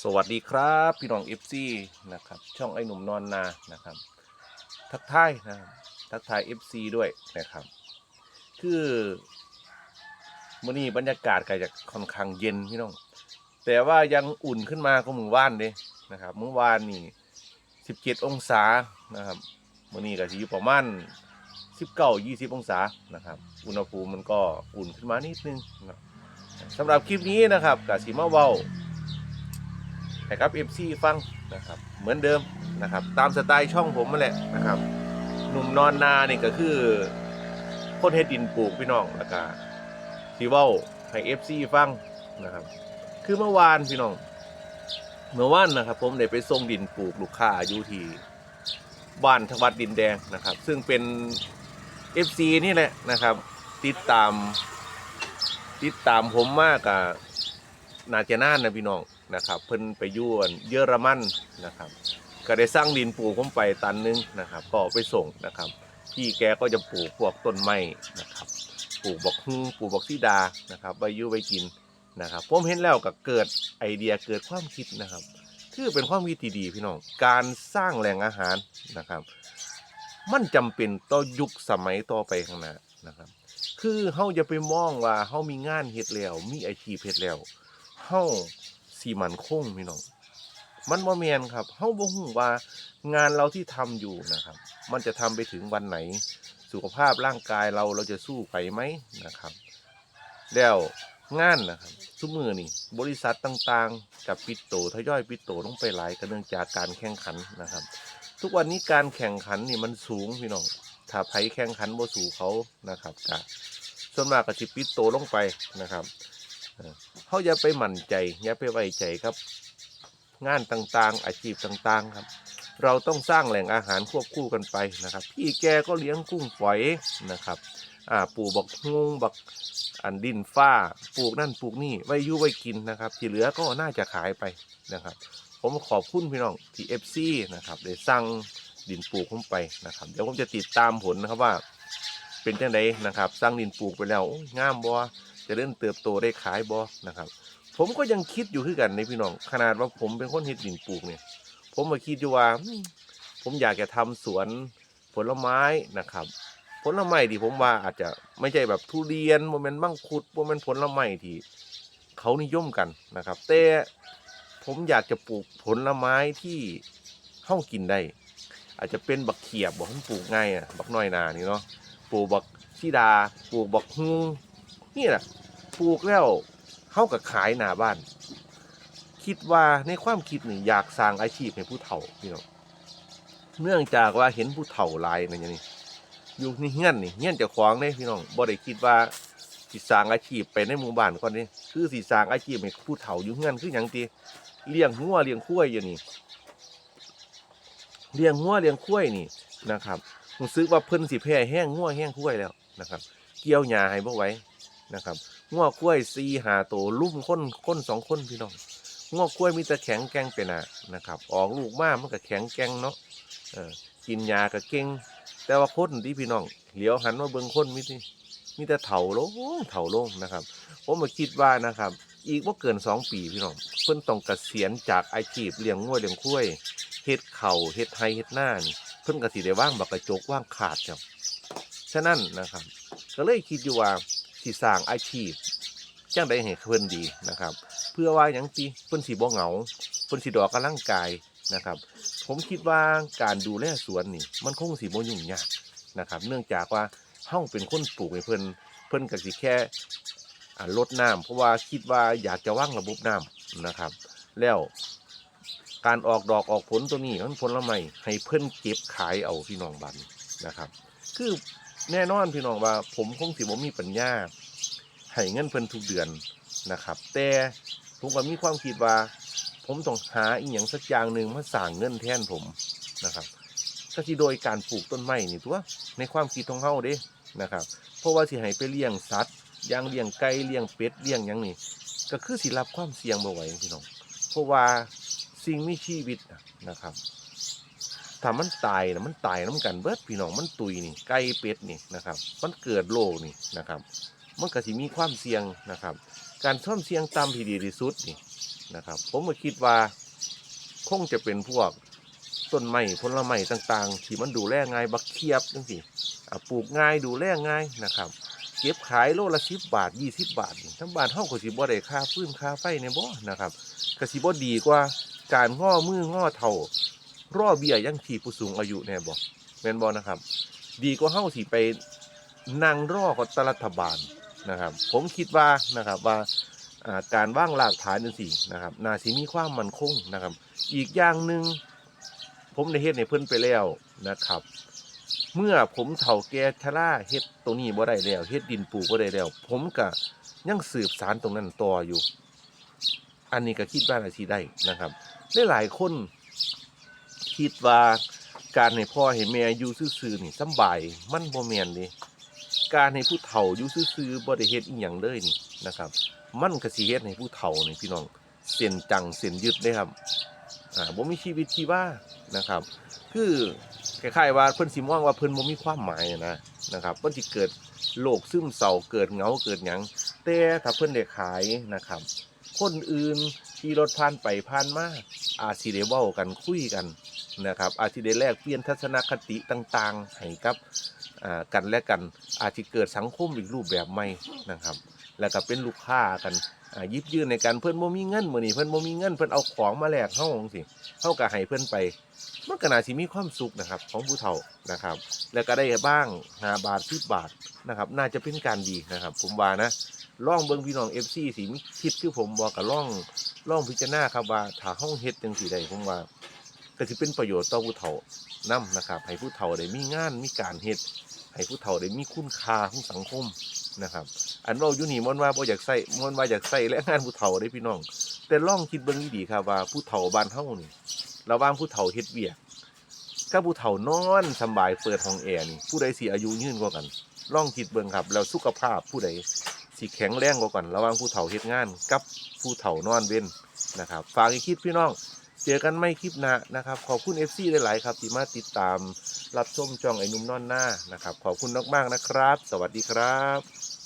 สวัสดีครับพี่น้องเอฟซีนะครับช่องไอ้หนุ่มนอนนานะครับ ทักทายนะทักทายเอฟซีด้วยนะครับ คือมื่อนี้บรรยากาศก็จะค่อนข้างเย็นพี่น้อง แต่ว่ายังอุ่นขึ้นมาก็เมื่อวานเด้นะครับเมื่อวานนี่17องศานะครับมื่อนี้ก็สิอยู่ประมาณ19 20องศานะครับ อุณหภูมิมันก็อุ่นขึ้นมานิดนึงนะสำหรับคลิปนี้นะครับกับสีมาเว้า ให้ครับ MC ฟังนะครับเหมือนเดิมนะครับตามสไตล์ช่องผมมาแหละนะครับหนุ่มนอนนานี่ก็คือคนเฮ็ดดินปลูกพี่น้องแล้วก็สีเว้าให้ FC ฟังนะครับคือเมื่อวานพี่น้องเมื่อวานนะครับ ผมได้ไปส่งดินปลูกลูกค้าอยู่ที่บ้านทวัดดินแดงนะครับ ซึ่งเป็น FC นี่แหละนะครับ ติดตาม ติดตามผมมากกับนาเจนานนะพี่น้อง นะครับ เพิ่นไปยู่อั่นเยอรมันนะครับ ก็ได้สร้างดินปลูกผมไปตันหนึงนะครับ ก็ไปส่งนะครับ พี่แกก็จะปลูกพวกต้นไม้นะครับ ปลูกบอกฮูปลูกบอกซีดานะครับใบยูใบกินนะครับผมเห็นแล้วก็เกิดไอเดียเกิดความคิดนะครับ คือเป็นความคิดที่ดีพี่น้องการสร้างแหล่งอาหารนะครับ มันจำเป็นต่อยุคสมัยต่อไปข้างหน้านะครับ คือเฮาอย่าไปมองว่าเฮามีงานเฮ็ดแล้ว มีอาชีพเฮ็ดแล้วเฮา สิมั่นคงพี่น้องมันบ่แม่นครับเฮาบ่ฮู้ว่างานเราที่ทำอยู่นะครับ มันจะทำไปถึงวันไหน สุขภาพร่างกายเราเราจะสู้ไปไหมนะครับ แล้วงานนะครับทุกมือนี่บริษัทต่างๆ กับปิดโตทยอยปิดโตลงไปหลายก็เนื่องจากการแข่งขันนะครับ ทุกวันนี้การแข่งขันนี่มันสูงพี่น้องถ้าไผแข่งขันบ่สู่เขานะครับก็ส่วนมากก็สิปิดโตลงไปนะครับ เขาอย่าไปหมั่นใจ อย่าไปไว้ใจครับ งานต่างๆ อาชีพต่างๆครับ เราต้องสร้างแหล่งอาหารควบคู่กันไปนะครับ พี่แกก็เลี้ยงกุ้งฝอยนะครับอ่าปลูกบักฮวงบักอันดินฟ้าปลูกนั่นปลูกนี่ไว้ยุไว้กินนะครับ ที่เหลือก็น่าจะขายไปนะครับ ผมขอบคุณพี่น้องที่เอฟซีนะครับได้สั่งดินปลูกผมไปนะครับ เดี๋ยวผมจะติดตามผลนะครับว่า เป็นจังไดนะครับสร้างดินปลูกไปแล้วงามบ่ จะเริ่มเติบโตได้ขายบ่นะครับ ผมก็ยังคิดอยู่คือกันในพี่น้องขนาดว่าผมเป็นคนเฮ็ดดินปลูกเนี่ย ผมมาคิดอยู่ว่า ผมอยากจะทำสวนผลไม้นะครับ ผลไม้ที่ผมว่าอาจจะไม่ใช่แบบทุเรียนโมเมนต์มังคุดโมเมนต์ผลไม้ที่เขานิยมกันนะครับ แต่ผมอยากจะปลูกผลไม้ที่เฮ้ากินได้ อาจจะเป็นบักเขียบบอกผมปลูกง่ายอะบักน้อยนานี่เนาะปลูกบักชีดาปลูกบักฮุงนี่แหละ ลูกแล้วเฮ้ากับขายหน้าบ้าน คิดว่าในความคิดนี่อยากสร้างอาชีพให้ผู้เฒ่าพี่น้องเนื่องจากว่าเห็นผู้เฒ่าหลายนะอย่างนี้อยู่ในเฮี้ยนนี่เฮี้ยนจะคว้าของเนี่ยพี่น้องบ่ได้คิดว่าสิสร้างอาชีพไปในหมู่บ้านก่อนนี่คือสิสร้างอาชีพให้ผู้เฒ่าอยู่เฮี้ยนคือหยังตีเลี้ยงงัวเลี้ยงควายอยู่นี่เลี้ยงงัวเลี้ยงควายนี่นะครับรู้สึกว่าเพิ่นสิแพ้แห้งงัวแห้งควายแล้วนะครับ เกี่ยวหญ้าให้บ่ไหวนะครับ งัวควาย4 5ตัวลุ่มคนคนสองคนพี่น้องงอกกล้วยมีแต่แข็งแกงเป็นอะนะครับ ออกลูกมามันก็แข็งแกงเนาะเออกินยาก็เก่ง แต่ว่าคนที่พี่น้องเหลียวหันมาเบิ่งคนมีที่มีแต่เถาโลงเถาโลงนะครับผมมาคิดว่านะครับ อีกว่าเกินสองปีพี่น้องเพิ่นต้องเกษียณจากอาชีพเลี้ยงงัวเลี้ยงควยเฮ็ดเข่าเฮ็ดไฮเฮ็ดหน้านี่เพิ่นกสิได้ว่างบักกระจกว่างขาดครับฉะนั้นนะครับ ก็เลยคิดอยู่ว่า สิสร้างอาชีพจังไดให้เพิ่นดีนะครับ เพื่อว่าหยังติเพิ่นสิบ่เหงาเพิ่นสิดอกกำลังกายนะครับ ผมคิดว่าการดูแลสวนนี่มันคงสิบ่ยุ่งยากนะครับ เนื่องจากว่าเฮาเป็นคนปลูกให้เพิ่นเพิ่นก็สิแค่ลดน้ำเพราะว่าคิดว่าอยากจะว่างระบบน้ำนะครับ แล้วการออกดอกออกผลตัวนี้มันผลละไม้ให้เพิ่นเก็บขายเอาพี่น้องบันนะครับ คือ แน่นอนพี่น้องว่า ผมคงสิบ่มีปัญญาให้เงินเพิ่นทุกเดือนนะครับ แต่ผมก็มีความคิดว่า ผมต้องหาอีกอย่างสักอย่างหนึ่งมาสร้างเงินแทนผมนะครับก็ที่โดยการปลูกต้นไม้นี่ตัวในความคิดของเฮาเด้นะครับ เพราะว่าสิให้ไปเลี้ยงสัตว์อย่างเลี้ยงไก่เลี้ยงเป็ดเลี้ยงหยังนี่ก็คือสิรับความเสี่ยงบ่ไหวพี่น้องเพราะว่าสิ่งมีชีวิตนะครับ ถ้ามันตายนะมันตายน้กันเบิดพี่น้องมันตุยนี่ไก่เป็ดนี่นะครับ มันเกิดโรคนี่นะครับ มันก็สิมีความเสี่ยงนะครับ การซ่อมเสี่ยงต่ำที่ดีที่สุดนี่นะครับ ผมก็คิดว่าคงจะเป็นพวกต้นไม้ผลไม้ต่างๆ ที่มันดูแลง่ายบักเขียบจังซี่อ่าปลูกง่ายดูแลง่ายนะครับ เก็บขายโลละ10บบาท20บาททั้งบ้านเฮาก็สิบ่ได้ค่าฟืนค่าไฟในบ่นะครับก็สิบ่ดีกว่าการง้อมือง้อเท่า รอเบี้ยยังที่ผู้สูงอายุแน่บ่แม่นบ่นะครับ ดีกว่าเฮาสิไปนั่งรอกับรัฐบาลนะครับ ผมคิดว่านะครับว่าการว่างรากฐานจังซี่นะครับนาสิมีความมั่นคงนะครับ อีกอย่างหนึ่งผมได้เฮ็ดให้เพิ่นไปแล้วนะครับ เมื่อผมเฒ่าแก่ชราเฮ็ดตรงนี้บ่ได้แล้วเฮ็ดดินปลูกบ่ได้แล้ว ผมก็ยังสืบสารตรงนั้นต่ออยู่ อันนี้ก็คิดว่าน่าสิได้นะครับหลายๆคน คิดว่าการให้พ่อให้แม่อยู่ซื่อๆนี่สบายมันบ่แม่นเด้การให้ผู้เฒ่าอยู่ซื่อๆบ่ได้เฮ็ดอีหยังเลยนี่นะครับ มันก็สิเฮ็ดให้ผู้เฒ่านี่พี่น้องเส้นจังเส้นยึดเด้ครับอ่าบ่มีชีวิตชีวานะครับ คือคล้ายๆว่าเพิ่นสิมองว่าเพิ่นบ่มีความหมายนะนะครับเพิ่นสิเกิดโรคซึมเศร้าเกิดเหงาเกิดหยังแต่ถ้าเพิ่นได้ขายนะครับ คนอื่น ขี่รถผ่านไปผ่านมาอาจสิได้เว้ากันคุยกันนะครับอาจสิได้แลกเปลี่ยนทัศนคติต่างๆให้กับกันและกันอาจสิเกิดสังคมอีกรูปแบบใหม่นะครับ แล้วก็เป็นลูกค้ากันยิบยื่นในการเพิ่อนบ่มีเงินมือนี้เพิ่อนบ่มีเงินเพิ่อนเอาของมาแลกเฮาจังซี่เฮาก็ให้เพิ่อนไปมันก็น่าสิมีความสุขนะครับของผู้เฒ่านะครับ แล้วก็ได้บ้าง5บาท10บาทนะครับ น่าจะเป็นการดีนะครับ ผมว่านะลองเบิ่งพี่น้อง FC สิมีคิดคือผมบอกก็ลอง ลองพิจารณาครับว่าถ้าเฮาเฮ็ดจังซี่ได้ผมว่าก็สิเป็นประโยชน์ต่อผู้เฒ่านํนะครับ ให้ผู้เฒ่าได้มีงานมีการเฮ็ดให้ผู้เฒ่าได้มีคุณค่าของสังคมนะครับ อันเว้าอยู่นี่มันว่าบ่อยากใส่มันว่าอยากใส่และงานผู้เฒ่าได้พี่น้อง แต่ลองคิดเบิ่งดีๆครับว่าผู้เฒ่าบ้านเฮานี่ระหว่างผู้เฒ่าเฮ็ดเวียกกับผู้เฒ่านอนสบายเปิดห้องแอร์นี่ผู้ใดสิอายุยืนกว่ากันลองคิดเบิ่งครับ แล้วสุขภาพผู้ใด สิแข็งแรงกว่ากันระหว่างผู้เฒ่าเฮ็ดงาน กับผู้เฒ่านอนเว้นนะครับฝากให้คิดพี่น้องเจอกันไม่คลิปหน้านะครับ ขอบคุณ FC หลายๆครับที่มาติดตามรับชมจองไอ้นุ่มนอนหน้านะครับ ขอบคุณมากๆนะครับ สวัสดีครับ